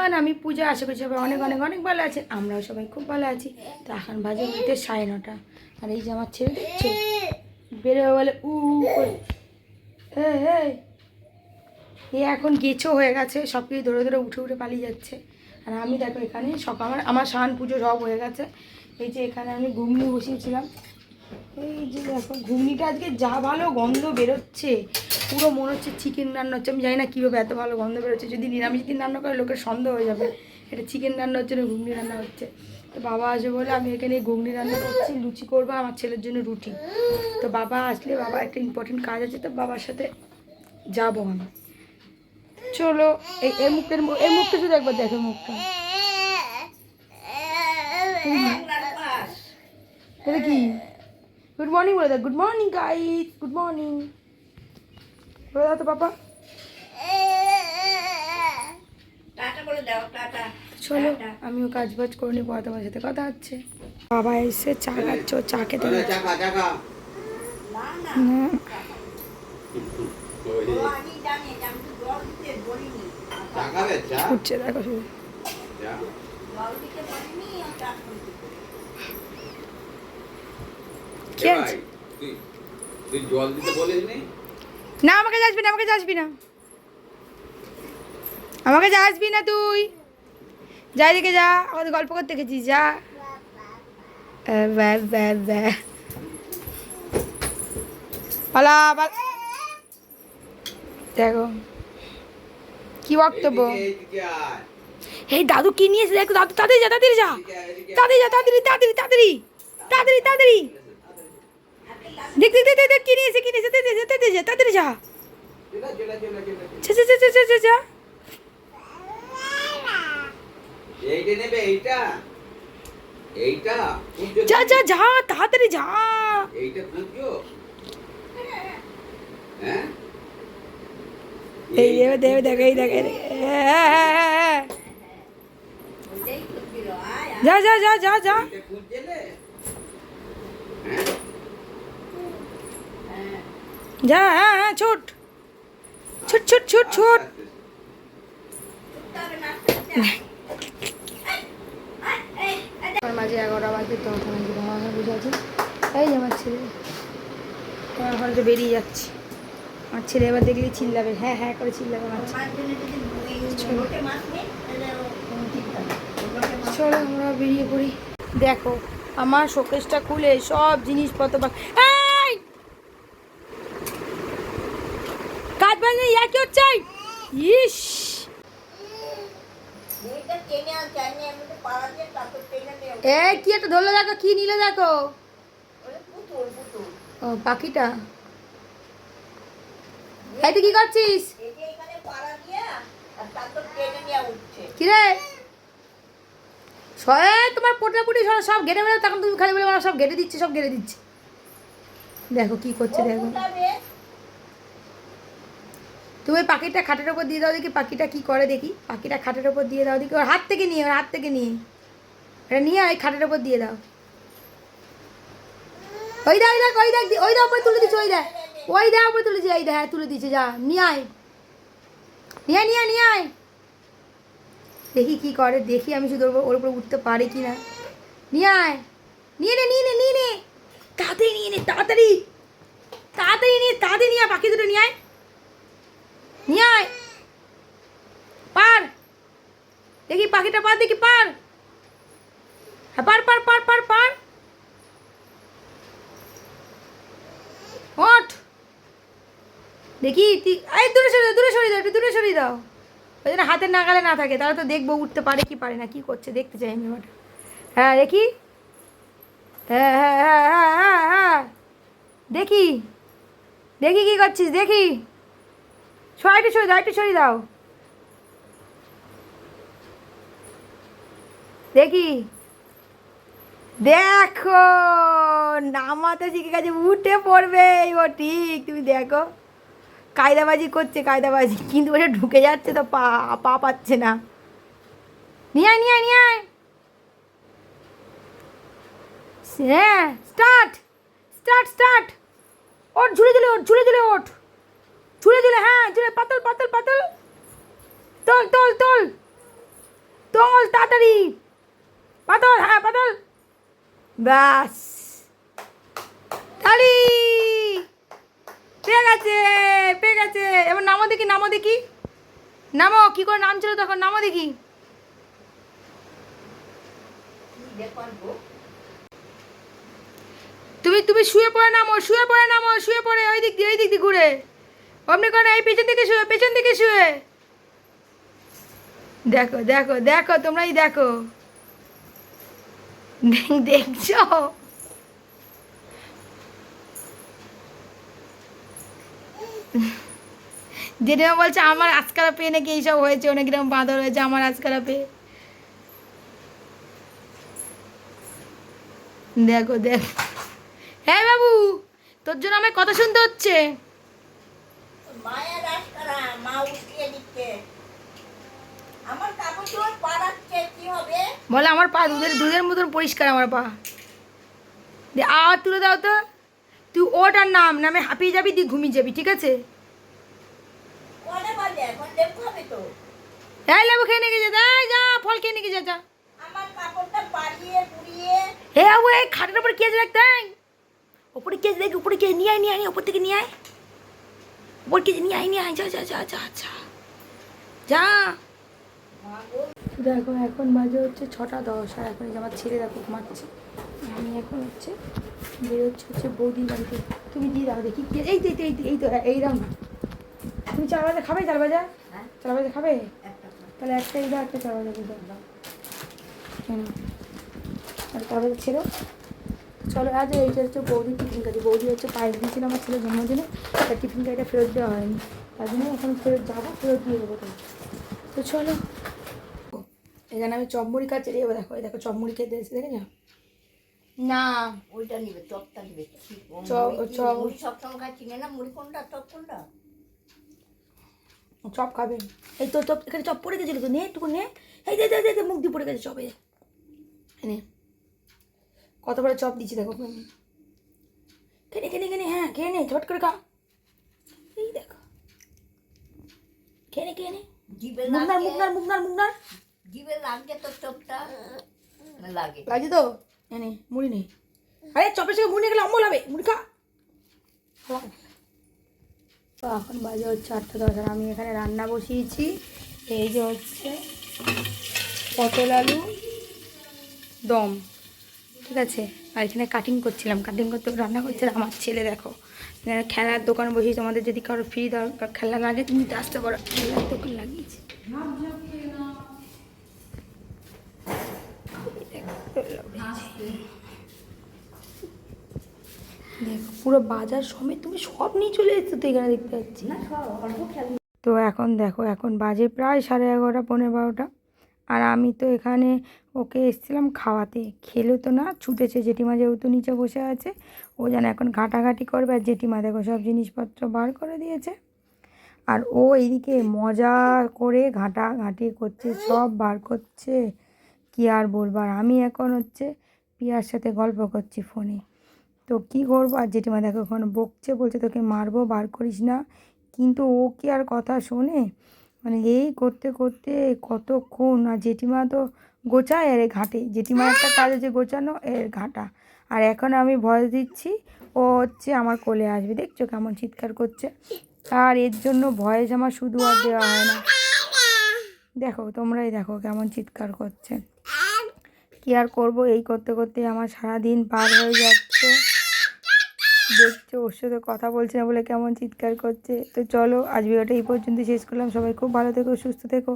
Everyone আমি পূজা আশা করি সবাই অনেক অনেক অনেক ভালো আছে, আমরাও সবাই খুব ভালো আছি। তো এখন বাজে উঠতে সাড়ে নটা। আর এই যে আমার ছেলে দেখছ? বেরোবে বলে, উ। এ এখন গেছো হয়ে গেছে, সব কিছু ধরে ধরে উঠে উঠে পালিয়ে যাচ্ছে। আর আমি দেখো এখানে সকাল, আমার স্নান পুজো সব হয়ে গেছে। এই যে এখানে আমি ঘুগনি বসিয়েছিলাম। এই যে দেখো ঘুগনিটা আজকে যা ভালো গন্ধ বেরোচ্ছে। পুরো মনে হচ্ছে চিকেন রান্না হচ্ছে। আমি জানি না কীভাবে এত ভালো গন্ধ বেরোচ্ছে। যদি নিরামিষ দিন রান্না করে লোকের সন্দেহ হয়ে যাবে। এটা চিকেন রান্না হচ্ছে না ঘুগনি রান্না হচ্ছে। তো বাবা আসবে বলে আমি এখানে ঘুগনি রান্না করছি লুচি করব আমার ছেলের জন্য রুটি। তো বাবা আসলে বাবা একটা ইম্পর্টেন্ট কাজ আছে। তো বাবার সাথে যাব আমি। চলো এই এর মুখটা এই মুখটা শুধু একবার দেখো মুখটা। এটা কি? গুড মর্নিং বলে দাও good morning guys good morning বলে দাও তো বাবা টাটা দাও টাটা। চলো আমিও কাজ বাজ করে নিই পরে তোমার সাথে কথা হচ্ছে। বাবা এসে চা খাচ্ছ চা খেতে আরে চাকা চাকা বলিস নি? না আমাকে যাসবি না আমাকে যাসবি না। আমাকে যাসবি না তুই। যা এদিকে যা আমাদের গল্প করতে গেছিস যা। পালা দেখো কি বক্তব্য। এই দাদু কি নিয়েছে দেখো দাদু তাড়াতাড়ি যা তাড়াতাড়ি যা। তাড়াতাড়ি যা তাড়াতাড়ি তাড়াতাড়ি তাড়াতাড়ি তাড়াতাড়ি। দেখ দেখ দেখ দেখ, দেখ কি নিয়েছে কি নিয়েছে তাড়াতাড়ি যা, তাড়াতাড়ি যা তাড়াতাড়ি যা। যা যা যা যা, যা যা এইটা নেবে এইটা? এইটা? যা? যা যা তাড়াতাড়ি যা। এইটা পুজো? হ্যাঁ? এই দেবে দেবে দেখ এই দেখ যা যা যা যা যা। হ্যাঁ হ্যাঁ? যা হ্যাঁ হ্যাঁ ছোট। ছোট ছোট ছোট ছোট। আমার মাঝে এগারোটা বাজে তো আমি আমার বুঝে আছি? এই আমার ছেলে। আমার এখন তো বেরিয়ে যাচ্ছে। আমার ছেলে এবার দেখলে চিল্লাবে। হ্যাঁ হ্যাঁ করে চিল্লাবে আমার চলো। আমরা বেরিয়ে পড়ি। দেখো আমার শোকেসটা খুলে সব জিনিসপত্র বা এই কাজ কি হচ্ছে ইস। এটা টেনে আনছে আমি আমি তো পাড়া দিয়ে তারপর টেনে নিয়ে এ কি একটা ধরলো দেখো কি নিলে দেখো? ও পাখিটা। এই তুই কি করছিস? এই যে এখানে পাড়া দিয়ে আর তারপর টেনে নিয়ে উঠছে। কি রে? সয়ে তোমার পোটাপুটি সব সব ঘেটে বেরো তখন তুমি খালি বলে সব ঘেটে দিচ্ছে সব ঘেটে দিচ্ছে। দেখো কি করছে দেখো। তুমি ওই পাখিটা খাটের ওপর দিয়ে দাও দেখি পাখিটা কি করে দেখি। পাখিটা খাটের ওপর দিয়ে দাও দেখি, ওর হাত থেকে নিয়ে, ওর হাত থেকে নিয়ে। এটা নিয়ে ওই খাটের ওপর দিয়ে দাও। ওই দেখ ওই দেখ ওই দেখ ওই দেখ উপরে তুলে দিচ্ছে ওই দেখ। ওই দেখ উপরে তুলে দিচ্ছে এই দেখ হ্যাঁ তুলে দিচ্ছে যা, নিয়ে আয়। নিয়ে নিয়ে নিয়ে আয়। দেখি কি করে, দেখি আমি শুধু ওর উপরে উঠতে পারি কি না। নিয়ে আয়। নিয়ে নে নিয়ে নে নিয়ে নে। তাড়াতাড়ি নিয়ে নে, তাড়াতাড়ি। তাড়াতাড়ি নিয়ে তাড়াতাড়ি নিয়ে পাখি দুটো নিয়ে আয়। নিয়ে আয়। পার। দেখি পাখিটা পার, দেখি পার। হ্যাঁ পার পার পার পার পার। ওঠ। দেখি এই, দূরে সরে দাও, দূরে সরিয়ে দাও, একটু দূরে সরিয়ে দাও। ওই জন্য হাতের নাগালে না থাকে, তাহলে তো দেখব উঠতে পারে কি পারে না, কি করছে, দেখতে চাই আমি ওটা। হ্যাঁ দেখি। হ্যাঁ হ্যাঁ হ্যাঁ হ্যাঁ হ্যাঁ হ্যাঁ। দেখি। দেখি কি করছিস, দেখি। সবাই একটু সরিয়ে দাও একটু সরিয়ে দাও। দেখি। দেখো, নামাতে শিখে গেছে, উঠে পড়বে ও ঠিক, তুমি দেখো। কায়দাবাজি করছে, কায়দাবাজি, কিন্তু ওটা ঢুকে যাচ্ছে তো পা পা পাচ্ছে না। নিয়ে নিয়ে নিয়ে হ্যাঁ স্টার্ট স্টার্ট স্টার্ট। ওঠ, ঝুলে দিলে ওঠ, ঝুলে দিলে ওঠ। ঝুলে দিলে হ্যাঁ ঝুলে পাতল পাতল পাতল। তোল তোল তোল। তোল তাড়াতাড়ি। পাতল হ্যাঁ পাতল। ব্যাস। তাড়ি পেয়ে গেছে পেয়ে গেছে। এবার নামো দেখি নামো দেখি। নামো, কি করে নাম ছিল তখন, নামো দেখি। তুমি তুমি শুয়ে পড়ে নামো, শুয়ে পড়ে নামো, শুয়ে পড়ে, ওই দিক দিয়ে, ওই দিক দিয়ে ঘুরে। অমনি করে এই পেছন দিকে শুয়ে, পেছন দিকে শুয়ে? দেখো দেখো দেখো, তোমরাই দেখো। দেখ- দেখছ? জেঠিমা বলছে, আমার আজকারা পেয়ে নাকি এইসব হয়েছে, অনেক রকম বাঁদর হয়েছে, আমার আজকারা পেয়ে। দেখো, দেখ। হ্যাঁ বাবু, তোর জন্য আমার কথা শুনতে হচ্ছে। মায়ের মা উঠিয়ে দিচ্ছে। আমার কাপড় চোপড় পাড়াচ্ছে কি হবে? বলে আমার পা দুধের দুধের মতন পরিষ্কার আমার পা। আর তুলে দাও তো। তুই ওটার নাম নামে হাঁপিয়ে যাবি তুই ঘুমিয়ে যাবি ঠিক আছে? এই লেবু খেয়ে নিয়ে গেছে যা ফল খেয়ে নিয়ে গেছে যা। পুড়িয়ে হে খাটের উপরে কে দেখ উপরে কে নিয়ে আয় নিয়ে আয় ওপর থেকে নিয়ে আয়। ওপর কে নিয়ে আয় নিয়ে আয় যা যা যা যা যা যা দেখো এখন বাজে হচ্ছে ছটা দশ আর এখন আমার ছেলে দেখো ঘুমাচ্ছে। আমি এখন হচ্ছে বেরোচ্ছে হচ্ছে বৌদির বাড়িতে। তুমি দিয়ে দাও দেখি কি এই তো এই তো এই তো এই তো এই দাও না তুমি চার বাজে খাবে চার বাজে? হ্যাঁ। চার বাজে খাবে? তাহলে একটা এই দাও একটা চার বাজে দিয়ে দাও। কেন আর চার বাজে ছিল চলো আজ এইটা হচ্ছে বৌদির টিফিন কাটি। বৌদি হচ্ছে পায়েস দিয়েছিল আমার ছেলের জন্মদিনে তার টিফিন কাটিটা ফেরত দেওয়া হয়নি। তার জন্য এখন ফেরত যাব ফেরত দিয়ে দেবো তো তো চলো। এখানে আমি চপমুড়ি খাচ্ছি এবার দেখো এই দেখো চপমুড়ি খেতে এসে দেখে না ওইটা নিবে চপটা নিবে না মুড়ি কোনটা কোনটা? চপ খাবে। এই তো চপ এখানে চপ পড়ে গেছিল তো নে একটু নে। এই দে দে দে দে, মুখ দিয়ে পড়ে গেছে চপে নে। কত বড় চপ দিচ্ছি দেখো খেনে খেনে খেনে হ্যাঁ খেয়ে নে ঝট করে খা। এই দেখো। খেয়ে নে খেয়ে নে। লাগে। মুখ নাড় মুখ নাড় জিভে লাগে তো চপটা। লাগে। লাগছে তো? এনে মুড়ি নেই আরে চপের সঙ্গে মুড়ি গেলে অম্বল হবে। মুড়ি খা। এখন বাজে হচ্ছে আটটা দশ আমি এখানে রান্না বসিয়েছি। এই যে হচ্ছে পটল আলু দম। ঠিক আছে? আর এখানে কাটিং করছিলাম। কাটিং করতে রান্না করছে আমার ছেলে দেখো খেলার দোকান বসিয়েছি তোমাদের যদি কারও ফ্রি দরকার খেলা লাগে তুমি নিতে আসতে পারো। খেলার দোকান লাগিয়েছি। দেখো পুরো বাজার সমেত তুমি সব নিয়ে চলে এসছো তো এখানে দেখতে পাচ্ছি। তো এখন দেখো এখন বাজে প্রায় সাড়ে এগারোটা পনেরো বারোটা। আর আমি তো এখানে ওকে এসেছিলাম খাওয়াতে। খেলো তো না, ছুটেছে। জেঠিমা যেহেতু নিচে বসে আছে, ও যেন এখন ঘাটাঘাটি করবে আর জেঠিমা দেখো সব জিনিসপত্র বার করে দিয়েছে। আর ও এইদিকে মজা করে ঘাটাঘাটি করছে, সব বার করছে। কি আর বলব? আর আমি এখন হচ্ছে পিয়ার সাথে গল্প করছি ফোনে। তো কী করব? আর জেঠিমা দেখো এখন বকছে, বলছে তোকে মারবো, বার করিস না। কিন্তু ও কি আর কথা শোনে? মানে এই করতে করতে কতক্ষণ? আর জেঠিমা তো গোছায় আর ঘাটে। জেঠিমার একটা কাজ আছে গোছানো এর ঘাটা। আর এখন আমি ভয় দিচ্ছি, ও হচ্ছে আমার কোলে আসবে। দেখছ কেমন চিৎকার করছে। আর এর জন্য ভয়েস আমার শুধু আর দেওয়া হয় না। দেখো, তোমরাই দেখো কেমন চিৎকার করছে। কি আর করব? এই করতে করতে আমার সারা দিন পার হয়ে যাচ্ছে। দেখছ, ওর সাথে কথা বলছে না বলে কেমন চিৎকার করছে। তো চলো, আজ ভিডিওটা এই পর্যন্ত শেষ করলাম। সবাই খুব ভালো থেকো, সুস্থ থেকো।